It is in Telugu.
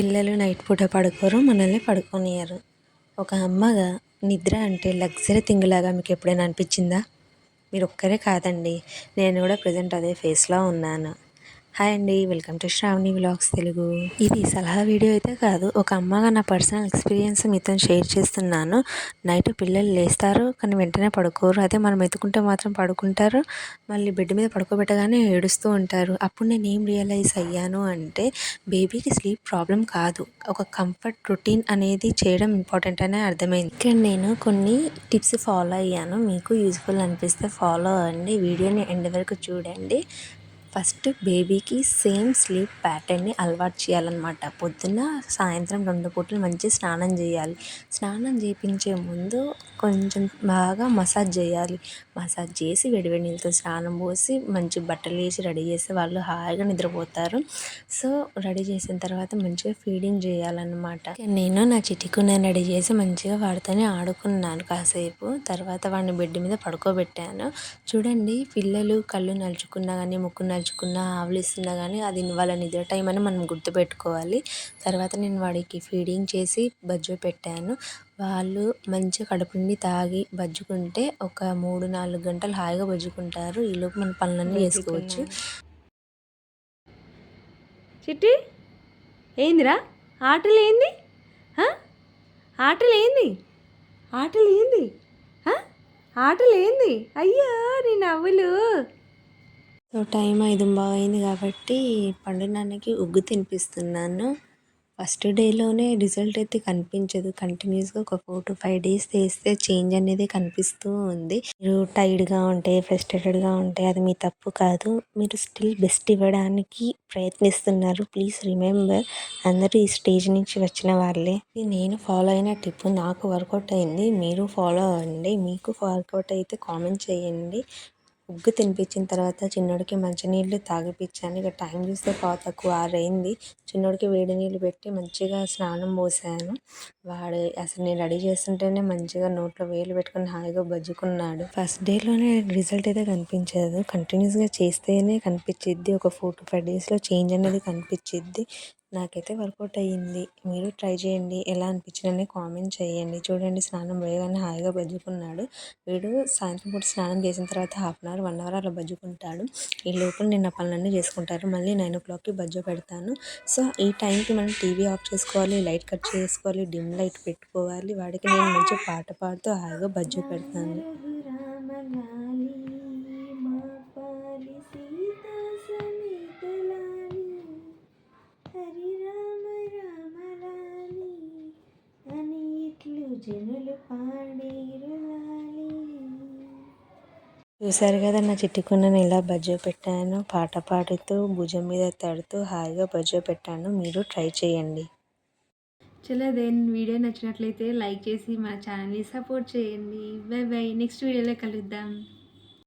పిల్లలు నైట్ పూట పడుకోరు మనల్ని పడుకోనియరు ఒక అమ్మగా నిద్ర అంటే లగ్జరీ థింగ్ లాగా మీకు ఎప్పుడైనా అనిపించిందా? మీరు ఒక్కరే కాదండి. నేను కూడా ప్రజెంట్ అదే ఫేస్లో ఉన్నాను. హాయ్ అండి welcome to Sravani vlogs Telugu. ఇది సలహా వీడియో అయితే కాదు ఒక అమ్మగా నా పర్సనల్ ఎక్స్పీరియన్స్ మీతో షేర్ చేస్తున్నాను. నైట్ పిల్లలు లేస్తారు కానీ వెంటనే పడుకోరు. అదే మనం ఎత్తుకుంటే మాత్రం పడుకుంటారు మళ్ళీ బెడ్ మీద పడుకోబెట్టగానే ఏడుస్తూ ఉంటారు. అప్పుడు నేను ఏం రియలైజ్ అయ్యాను అంటే బేబీకి స్లీప్ ప్రాబ్లం కాదు ఒక కంఫర్ట్ రొటీన్ అనేది చేయడం ఇంపార్టెంట్ అనే అర్థమైంది. ఇక్కడ నేను కొన్ని టిప్స్ ఫాలో అయ్యాను మీకు యూజ్ఫుల్ అనిపిస్తే ఫాలో అవ్వండి. వీడియోని ఎండ్ వరకు చూడండి. ఫస్ట్ బేబీకి సేమ్ స్లీప్ ప్యాటర్న్ని అలవాటు చేయాలన్నమాట. పొద్దున్న సాయంత్రం రెండు పూటలు మంచి స్నానం చేయాలి. స్నానం చేయించే ముందు కొంచెం బాగా మసాజ్ చేయాలి. మసాజ్ చేసి వేడివేడి నీళ్ళతో స్నానం పోసి మంచి బట్టలు వేసి రెడీ చేసి వాళ్ళు హాయిగా నిద్రపోతారు. సో రెడీ చేసిన తర్వాత మంచిగా ఫీడింగ్ చేయాలన్నమాట. నేను నా చిటికున్న రెడీ చేసి మంచిగా వాడితోనే ఆడుకున్నాను కాసేపు. తర్వాత వాడిని బెడ్ మీద పడుకోబెట్టాను. చూడండి పిల్లలు కళ్ళు నలుచుకున్నా కానీ ముక్కు ఆవులు ఇస్తున్నా కానీ అది వాళ్ళ నిద్ర టైం అని మనం గుర్తుపెట్టుకోవాలి. తర్వాత నేను వాడికి ఫీడింగ్ చేసి బజ్జో పెట్టాను. వాళ్ళు మంచిగా కడుపు నిండి తాగి బజ్జుకుంటే ఒక మూడు నాలుగు గంటలు హాయిగా బజ్జుకుంటారు. ఈలోపు మన పనులన్నీ చేసుకోవచ్చు. చిట్టి ఏందిరా? ఆటలు ఏంది ఆటలు ఏంది ఆటలు ఏంది ఆటలు ఏంది అయ్యా నీ నవ్వులు. సో టైం ఐదు బాగైంది అయింది కాబట్టి పండు నాన్నకి ఉగ్గు తినిపిస్తున్నాను. ఫస్ట్ డేలోనే రిజల్ట్ అయితే కనిపించదు. కంటిన్యూస్గా ఒక ఫోర్ టు ఫైవ్ డేస్ వేస్తే చేంజ్ అనేది కనిపిస్తూ ఉంది. మీరు టైర్డ్గా ఉంటే ఫ్రస్ట్రేటెడ్గా ఉంటే అది మీ తప్పు కాదు. మీరు స్టిల్ బెస్ట్ ఇవ్వడానికి ప్రయత్నిస్తున్నారు. ప్లీజ్ రిమెంబర్ అందరూ ఈ స్టేజ్ నుంచి వచ్చిన వాళ్ళే. ఇది నేను ఫాలో అయిన టిప్. నాకు వర్కౌట్ అయింది. మీరు ఫాలో అవ్వండి. మీకు వర్కౌట్ అయితే కామెంట్ చేయండి. ఉగ్గు తినిపించిన తర్వాత చిన్నోడికి మంచినీళ్ళు తాగిపించాను ఇక టైం చూస్తే పావు తక్కువ ఆరైంది. చిన్నోడికి వేడి నీళ్ళు పెట్టి మంచిగా స్నానం పోసాను. వాడు అసలు నేను రెడీ చేస్తుంటేనే మంచిగా నోట్లో వేలు పెట్టుకొని హాయిగా బజ్జుకున్నాడు. ఫస్ట్ డేలోనే రిజల్ట్ అయితే కనిపించదు. కంటిన్యూస్గా చేస్తేనే కనిపించిద్ది. ఒక ఫోర్ టు ఫైవ్ డేస్లో చేంజ్ అనేది కనిపించిద్ది. నాకైతే వర్కౌట్ అయ్యింది. మీరు ట్రై చేయండి. ఎలా అనిపించిందని కామెంట్ చేయండి. చూడండి స్నానం వేయగానే హాయిగా బజ్జుకున్నాడు. వీడు సాయంత్రం పూట స్నానం చేసిన తర్వాత half an hour one hour అలా బజ్జుకుంటాడు. ఈ లోపల నిన్న పనులన్నీ చేసుకుంటారు. మళ్ళీ నైన్ ఓ క్లాక్కి బజ్జో పెడతాను. సో ఈ టైంకి మనం టీవీ ఆఫ్ చేసుకోవాలి లైట్ కట్ చేసుకోవాలి డిమ్ లైట్ పెట్టుకోవాలి. వాడికి నేను మంచి పాట పాడుతూ హాయిగా బజ్జో పెడతాను. చూసారు కదా నా చిట్టుకున్నను ఎలా బజ్జో పెట్టాను. పాట పాడుతూ భుజం మీద తడుతూ హాయిగా బజ్జో పెట్టాను. మీరు ట్రై చేయండి. చలో దెన్ వీడియో నచ్చినట్లయితే లైక్ చేసి మా ఛానల్ని సపోర్ట్ చేయండి. By by. నెక్స్ట్ వీడియోలో కలుద్దాం.